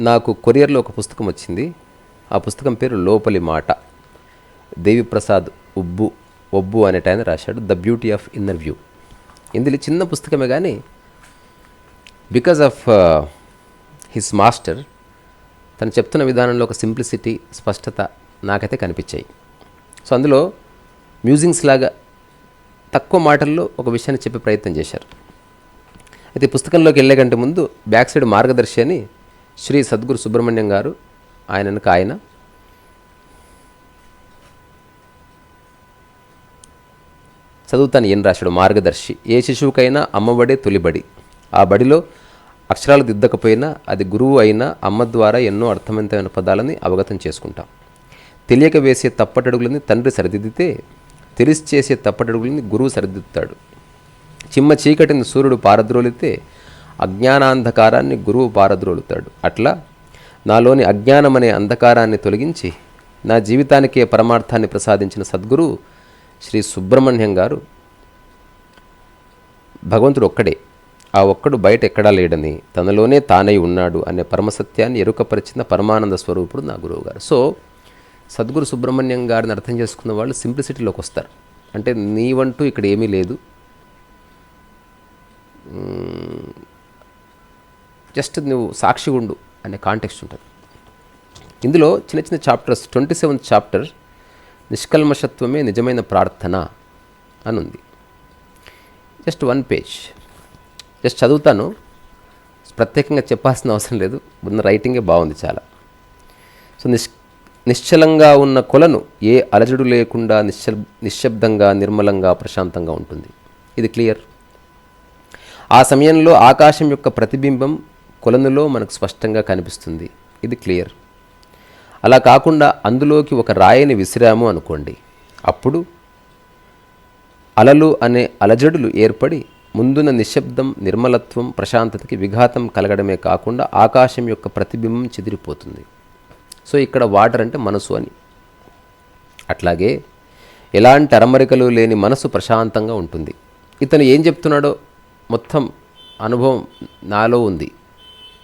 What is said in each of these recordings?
నాకు కొరియర్లో ఒక పుస్తకం వచ్చింది. ఆ పుస్తకం పేరు లోపలి మాట. దేవిప్రసాద్ ఉబ్బు ఒబ్బు అనేట ఆయన రాశాడు. The beauty of inner view. ఇందులో చిన్న పుస్తకమే కానీ బికాజ్ ఆఫ్ హిస్ మాస్టర్ తను చెప్తున్న విధానంలో ఒక సింప్లిసిటీ స్పష్టత నాకైతే కనిపించాయి. సో అందులో మ్యూజింగ్స్ లాగా తక్కువ మాటల్లో ఒక విషయాన్ని చెప్పే ప్రయత్నం చేశారు. అయితే పుస్తకంలోకి వెళ్ళే కంటే ముందు బ్యాక్ సైడ్ మార్గదర్శి అని శ్రీ సద్గురు సుబ్రహ్మణ్యం గారు ఆయనకు ఆయన. చదువుతాను ఏం రాశాడు? మార్గదర్శి ఏ శిశువుకైనా అమ్మబడే తొలిబడి ఆ బడిలో అక్షరాలు దిద్దకపోయినా అది గురువు అయినా అమ్మ ద్వారా ఎన్నో అర్థవంతమైన పదాలని అవగతం చేసుకుంటాం. తెలియక వేసే తప్పటడుగులని తండ్రి సరిదిద్దితే తెలిసి చేసే తప్పటడుగులని గురువు సరిదిద్దుతాడు. చిమ్మ చీకటిని సూర్యుడు పారద్రోలితే అజ్ఞానాంధకారాన్ని గురువు పారద్రోలుతాడు. అట్లా నాలోని అజ్ఞానమనే అంధకారాన్ని తొలగించి నా జీవితానికే పరమార్థాన్ని ప్రసాదించిన సద్గురు శ్రీ సుబ్రహ్మణ్యం గారు భగవంతుడు ఒక్కడే. ఆ ఒక్కడు బయట ఎక్కడా లేడని తనలోనే తానై ఉన్నాడు అనే పరమసత్యాన్ని ఎరుకపరిచిన పరమానంద స్వరూపుడు నా గురువు గారు. సో సద్గురు సుబ్రహ్మణ్యం గారిని అర్థం చేసుకున్న వాళ్ళు సింప్లిసిటీలోకి వస్తారు. అంటే నీవంటూ ఇక్కడ ఏమీ లేదు. జస్ట్ నువ్వు సాక్షి ఉండు అనే కాంటెక్స్ట్ ఉంటుంది. ఇందులో చిన్న చిన్న చాప్టర్స్ ట్వంటీ సెవెంత్ చాప్టర్ నిష్కల్మషత్వమే నిజమైన ప్రార్థన అని ఉంది జస్ట్ వన్ పేజ్. జస్ట్ చదువుతాను. ప్రత్యేకంగా చెప్పాల్సిన అవసరం లేదు. ఉన్న రైటింగే బాగుంది చాలా. సో నిష్ నిశ్చలంగా ఉన్న కొలను ఏ అలజడు లేకుండా నిశ్చల్ నిశ్శబ్దంగా నిర్మలంగా ప్రశాంతంగా ఉంటుంది. ఇది క్లియర్? ఆ సమయంలో ఆకాశం యొక్క ప్రతిబింబం కొలనులో మనకు స్పష్టంగా కనిపిస్తుంది. ఇది క్లియర్? అలా కాకుండా అందులోకి ఒక రాయిని విసిరాము అనుకోండి. అప్పుడు అలలు అనే అలజడులు ఏర్పడి ముందున్న నిశ్శబ్దం నిర్మలత్వం ప్రశాంతతకి విఘాతం కలగడమే కాకుండా ఆకాశం యొక్క ప్రతిబింబం చెదిరిపోతుంది. సో ఇక్కడ వాటర్ అంటే మనసు అని. అట్లాగే ఎలాంటి అరమరికలు లేని మనసు ప్రశాంతంగా ఉంటుంది. ఇతను ఏం చెప్తున్నాడో మొత్తం అనుభవం నాలో ఉంది.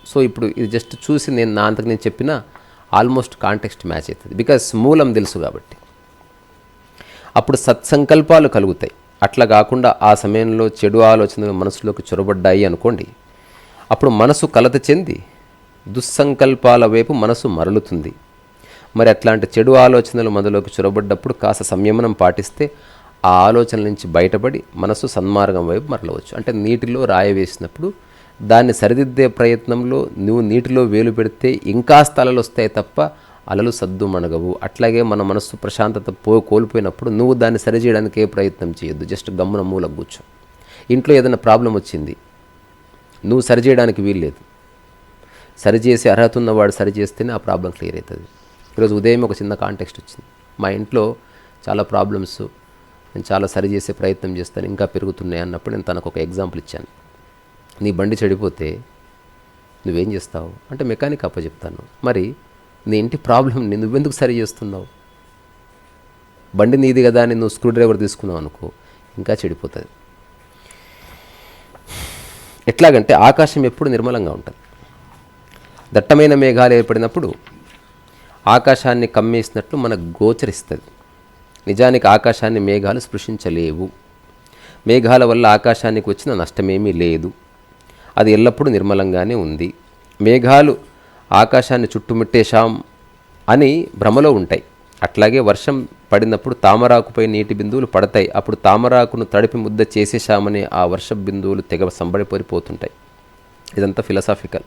సో ఇప్పుడు ఇది జస్ట్ చూసి నేను నా అంతకు నేను చెప్పిన ఆల్మోస్ట్ కాంటెక్స్ట్ మ్యాచ్ అవుతుంది. బికాస్ మూలం తెలుసు కాబట్టి. అప్పుడు సత్సంకల్పాలు కలుగుతాయి. అట్లా కాకుండా ఆ సమయంలో చెడు ఆలోచనలు మనసులోకి చొరబడ్డాయి అనుకోండి అప్పుడు మనసు కలత చెంది దుస్సంకల్పాల వైపు మనసు మరలుతుంది. మరి అట్లాంటి చెడు ఆలోచనలు మనలోకి చొరబడ్డప్పుడు కాస్త సంయమనం పాటిస్తే ఆ ఆలోచనల నుంచి బయటపడి మనసు సన్మార్గం వైపు మరలవచ్చు. అంటే నీటిలో రాయ వేసినప్పుడు దాన్ని సరిదిద్దే ప్రయత్నంలో నువ్వు నీటిలో వేలు పెడితే ఇంకా స్థలాలు వస్తాయి తప్ప అలలు సద్దు మనగవు అట్లాగే మన మనస్సు ప్రశాంతత పో కోల్పోయినప్పుడు నువ్వు దాన్ని సరిచేయడానికి ఏ ప్రయత్నం చేయొద్దు. జస్ట్ గమ్మున మూల కూర్చో. ఇంట్లో ఏదైనా ప్రాబ్లం వచ్చింది నువ్వు సరిచేయడానికి వీల్లేదు. సరిచేసే అర్హత ఉన్నవాడు సరిచేస్తేనే ఆ ప్రాబ్లం క్లియర్ అవుతుంది. ఈరోజు ఉదయం ఒక చిన్న కాంటెక్స్ట్ వచ్చింది. మా ఇంట్లో చాలా ప్రాబ్లమ్స్ నేను చాలా సరి చేసే ప్రయత్నం చేస్తాను ఇంకా పెరుగుతున్నాయి అన్నప్పుడు నేను తనకు ఒక ఎగ్జాంపుల్ ఇచ్చాను. నీ బండి చెడిపోతే నువ్వేం చేస్తావు? అంటే మెకానిక్ అప్పచెప్తాను మరి నీ ఇంటి ప్రాబ్లంని నువ్వెందుకు సరి చేస్తున్నావు? బండి నీది కదా అని నువ్వు స్క్రూ డ్రైవర్ తీసుకున్నావు అనుకో ఇంకా చెడిపోతుంది. ఎట్లాగంటే ఆకాశం ఎప్పుడు నిర్మలంగా ఉంటుంది. దట్టమైన మేఘాలు ఏర్పడినప్పుడు ఆకాశాన్ని కమ్మేసినట్లు మనకు గోచరిస్తుంది. నిజానికి ఆకాశాన్ని మేఘాలు స్పృశించలేవు. మేఘాల వల్ల ఆకాశానికి వచ్చిన నష్టమేమీ లేదు. అది ఎల్లప్పుడూ నిర్మలంగానే ఉంది. మేఘాలు ఆకాశాన్ని చుట్టుముట్టేశాం అని భ్రమలో ఉంటాయి. అట్లాగే వర్షం పడినప్పుడు తామరాకుపై నీటి బిందువులు పడతాయి. అప్పుడు తామరాకును తడిపి ముద్ద చేసేశామని ఆ వర్ష బిందువులు తెగ సంబడిపోరిపోతుంటాయి ఇదంతా ఫిలసాఫికల్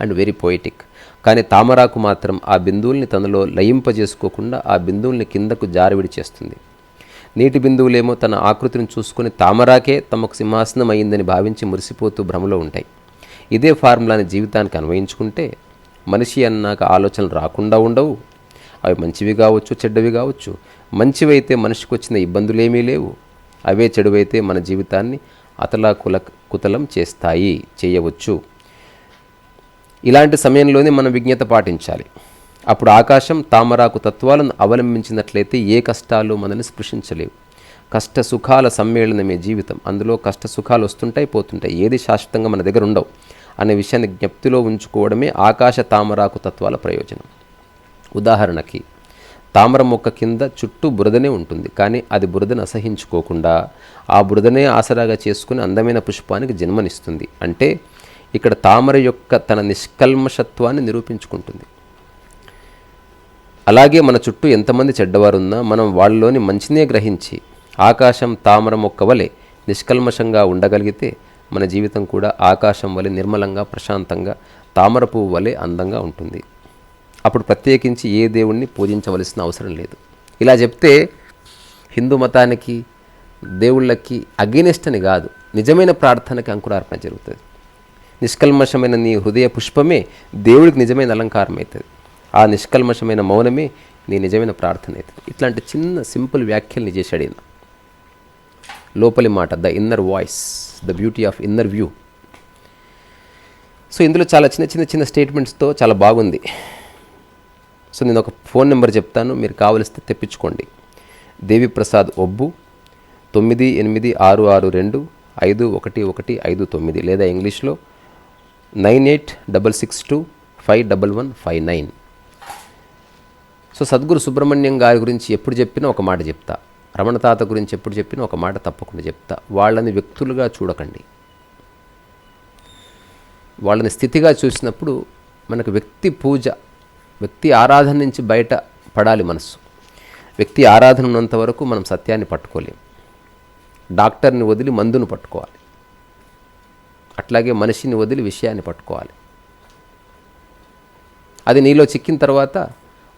అండ్ వెరీ పోయిటిక్. కానీ తామరాకు మాత్రం ఆ బిందువుల్ని తనలో లయింపజేసుకోకుండా ఆ బిందువుల్ని కిందకు జారవిడి చేస్తుంది. నీటి బిందువులేమో తన ఆకృతిని చూసుకొని తామరాకే తమకు సింహాసనం అయిందని భావించి మురిసిపోతూ భ్రమలో ఉంటాయి. ఇదే ఫార్ములాని జీవితానికి అన్వయించుకుంటే మనిషి అన్నాక ఆలోచనలు రాకుండా ఉండవు. అవి మంచివి కావచ్చు చెడ్డవి కావచ్చు. మంచివైతే మనిషికి వచ్చిన ఇబ్బందులేమీ లేవు. అవే చెడువైతే మన జీవితాన్ని అతలా కుల కుతలం చేస్తాయి చేయవచ్చు. ఇలాంటి సమయంలోనే మనం విజ్ఞత పాటించాలి. అప్పుడు ఆకాశం తామరాకు తత్వాలను అవలంబించినట్లయితే ఏ కష్టాలు మనల్ని స్పృశించలేవు. కష్ట సుఖాల సమ్మేళనమే జీవితం. అందులో కష్ట సుఖాలు వస్తుంటాయి పోతుంటాయి. ఏది శాశ్వతంగా మన దగ్గర ఉండవు అనే విషయాన్ని జ్ఞప్తిలో ఉంచుకోవడమే ఆకాశ తామరాకు తత్వాల ప్రయోజనం. ఉదాహరణకి తామర మొక్క కింద చుట్టూ బురదనే ఉంటుంది. కానీ అది బురదను అసహించుకోకుండా ఆ బురదనే ఆసరాగా చేసుకుని అందమైన పుష్పానికి జన్మనిస్తుంది. అంటే ఇక్కడ తామర యొక్క తన నిష్కల్మషత్వాన్ని నిరూపించుకుంటుంది. అలాగే మన చుట్టూ ఎంతమంది చెడ్డవారున్నా మనం వాళ్ళలోని మంచినే గ్రహించి ఆకాశం తామర మొక్క వలె నిష్కల్మషంగా ఉండగలిగితే మన జీవితం కూడా ఆకాశం వలె నిర్మలంగా ప్రశాంతంగా తామర పువ్వు వలె అందంగా ఉంటుంది. అప్పుడు ప్రత్యేకించి ఏ దేవుణ్ణి పూజించవలసిన అవసరం లేదు. ఇలా చెప్తే హిందూ మతానికి దేవుళ్ళకి అగెనిస్ట్ అని కాదు నిజమైన ప్రార్థనకి అంకురార్పణ జరుగుతుంది. నిష్కల్మషమైన నీ హృదయ పుష్పమే దేవుడికి నిజమైన అలంకారం అవుతుంది. ఆ నిష్కల్మషమైన మౌనమే నీ నిజమైన ప్రార్థన అవుతుంది. ఇట్లాంటి చిన్న సింపుల్ వ్యాఖ్యల్ని చేశాడు ఈయన. లోపలి మాట the inner voice the beauty of inner view so ఇందులో చాలా చిన్న చిన్న చిన్న స్టేట్మెంట్స్తో చాలా బాగుంది. సో నేను ఒక ఫోన్ నెంబర్ చెప్తాను మీరు కావలిస్తే తెప్పించుకోండి. దేవిప్రసాద్ ఒబ్బు తొమ్మిది ఎనిమిది ఆరు ఆరు రెండు ఐదు ఒకటి ఒకటి ఐదు తొమ్మిది లేదా ఇంగ్లీష్లో nine eight double six two five double one five nine. So Sadguru Subrahmanyam గారి గురించి ఎప్పుడు చెప్పినా ఒక మాట చెప్తా. రమణ తాత గురించి ఎప్పుడు చెప్పినా ఒక మాట తప్పకుండా చెప్తా. వాళ్ళని వ్యక్తులుగా చూడకండి. వాళ్ళని స్థితిగా చూసినప్పుడు మనకు వ్యక్తి పూజ వ్యక్తి ఆరాధన నుంచి బయట పడాలి మనసు వ్యక్తి ఆరాధన ఉన్నంత వరకు మనం సత్యాన్ని పట్టుకోలేం. డాక్టర్ని వదిలి మందును పట్టుకోవాలి. అట్లాగే మనిషిని వదిలి విషయాన్ని పట్టుకోవాలి. అది నీలో చిక్కిన తర్వాత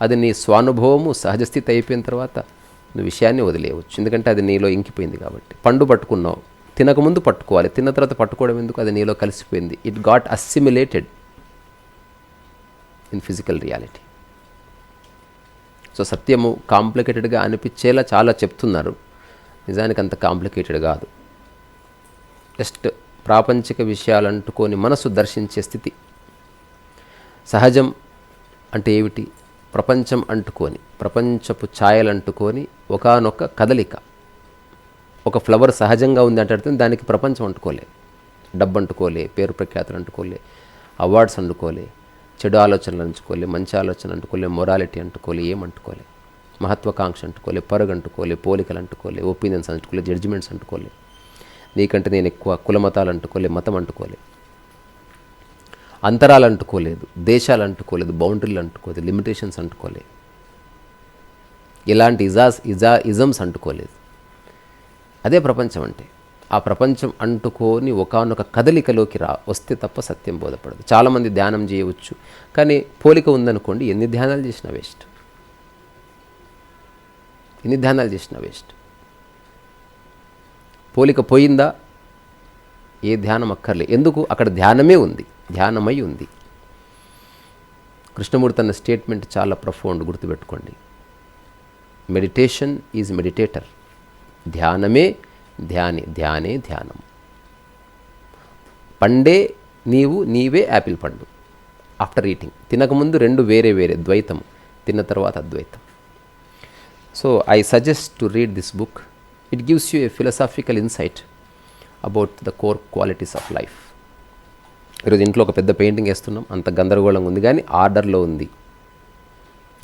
అది నీ స్వానుభవము సహజస్థితి అయిపోయిన తర్వాత నువ్వు విషయాన్ని వదిలేయవచ్చు. ఎందుకంటే అది నీలో ఇంకిపోయింది కాబట్టి. పండు పట్టుకున్నావు. తినకముందు పట్టుకోవాలి. తిన్న తర్వాత పట్టుకోవడం ఎందుకు? అది నీలో కలిసిపోయింది. It got assimilated in physical reality so సత్యము కాంప్లికేటెడ్గా అనిపించేలా చాలా చెప్తున్నారు. నిజానికి అంత కాంప్లికేటెడ్ కాదు. జస్ట్ ప్రాపంచిక విషయాలు అంటుకొని మనసు దర్శించే స్థితి. సహజం అంటే ఏమిటి? ప్రపంచం అంటుకొని ప్రపంచపు ఛాయలంటుకొని ఒకనొక కదలిక. ఒక ఫ్లవర్ సహజంగా ఉంది అంటే దానికి ప్రపంచం అంటుకోలే. డబ్బు అంటుకోలే పేరు ప్రఖ్యాతులు అంటుకోలే అవార్డ్స్ అంటుకోలే చెడు ఆలోచనలు అంటుకోలే మంచి ఆలోచన అంటుకోలే మొరాలిటీ అంటుకోలే ఏం అంటుకోలే మహత్వాకాంక్ష అంటుకోలే పరుగు అంటుకోలే పోలికలు అంటుకోలే ఒపీనియన్స్ అంటుకోలే జడ్జిమెంట్స్ అంటుకోలే. నీకంటే నేను ఎక్కువ కులమతాలు అంటుకోలే మతం అంటుకోలే అంతరాలు అంటుకోలేదు దేశాలు అంటుకోలేదు బౌండరీలు అంటుకోలేదు లిమిటేషన్స్ అంటుకోలేదు ఇలాంటి ఇజాస్ ఇజా ఇజమ్స్ అంటుకోలేదు అదే ప్రపంచం అంటే ఆ ప్రపంచం అంటుకొని ఒకనొక కదలికలోకి రా వస్తే తప్ప సత్యం బోధపడదు. చాలామంది ధ్యానం చేయవచ్చు కానీ పోలిక ఉందనుకోండి ఎన్ని ధ్యానాలు చేసినా వేస్ట్. ఎన్ని ధ్యానాలు చేసినా వేస్ట్. పోలిక పోయిందా? ఏ ధ్యానం అక్కర్లే. ఎందుకు? అక్కడ ధ్యానమే ఉంది. ధ్యానమై ఉంది. కృష్ణమూర్తి అన్న స్టేట్మెంట్ చాలా ప్రఫౌండ్ గుర్తుపెట్టుకోండి. Meditation is meditator. ధ్యానమే ధ్యాని ధ్యానే ధ్యానం. పండే నీవు నీవే యాపిల్ పండు. After eating. తినకముందు రెండు వేరే వేరే. ద్వైతం. తిన్న తర్వాత అద్వైతం. So I suggest to read this book. It gives you a philosophical insight about the core qualities of life ఈరోజు ఇంట్లో ఒక పెద్ద పెయింటింగ్ వేస్తున్నాం. అంత గందరగోళంగా ఉంది కానీ ఆర్డర్లో ఉంది.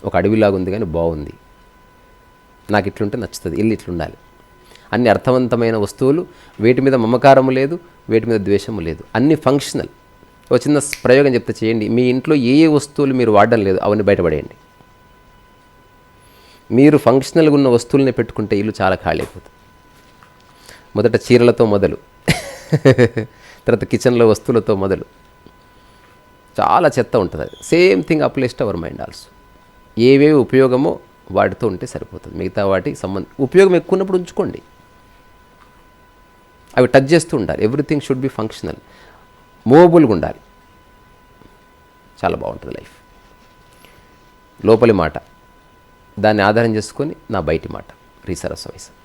ఒక అడవిలాగా ఉంది కానీ బాగుంది. నాకు ఇట్లుంటే నచ్చుతుంది. ఇల్లు ఇట్లుండాలి. అన్ని అర్థవంతమైన వస్తువులు వేటి మీద మమకారము లేదు వేటి మీద ద్వేషము లేదు. అన్ని ఫంక్షనల్ ఒక చిన్న ప్రయోగం చెప్తే చేయండి. మీ ఇంట్లో ఏ ఏ వస్తువులు మీరు వాడడం లేదు అవన్నీ బయటపడేయండి. మీరు ఫంక్షనల్గా ఉన్న వస్తువులనే పెట్టుకుంటే ఇల్లు చాలా ఖాళీ అయిపోతుంది. మొదట చీరలతో మొదలు. తర్వాత కిచెన్లో వస్తువులతో మొదలు. చాలా చెత్త ఉంటుంది అది. Same thing applies to our mind also ఏవేవి ఉపయోగమో వాటితో ఉంటే సరిపోతుంది. మిగతా వాటి సంబంధం ఉపయోగం ఎక్కువ ఉన్నప్పుడు ఉంచుకోండి. అవి టచ్ చేస్తూ ఉండాలి. ఎవ్రీథింగ్ షుడ్ బి ఫంక్షనల్ మూవబుల్గా ఉండాలి. చాలా బాగుంటుంది లైఫ్ లోపలి మాట. దాన్ని ఆధారం చేసుకొని నా బయటి మాట. రీసరస్ వయసు.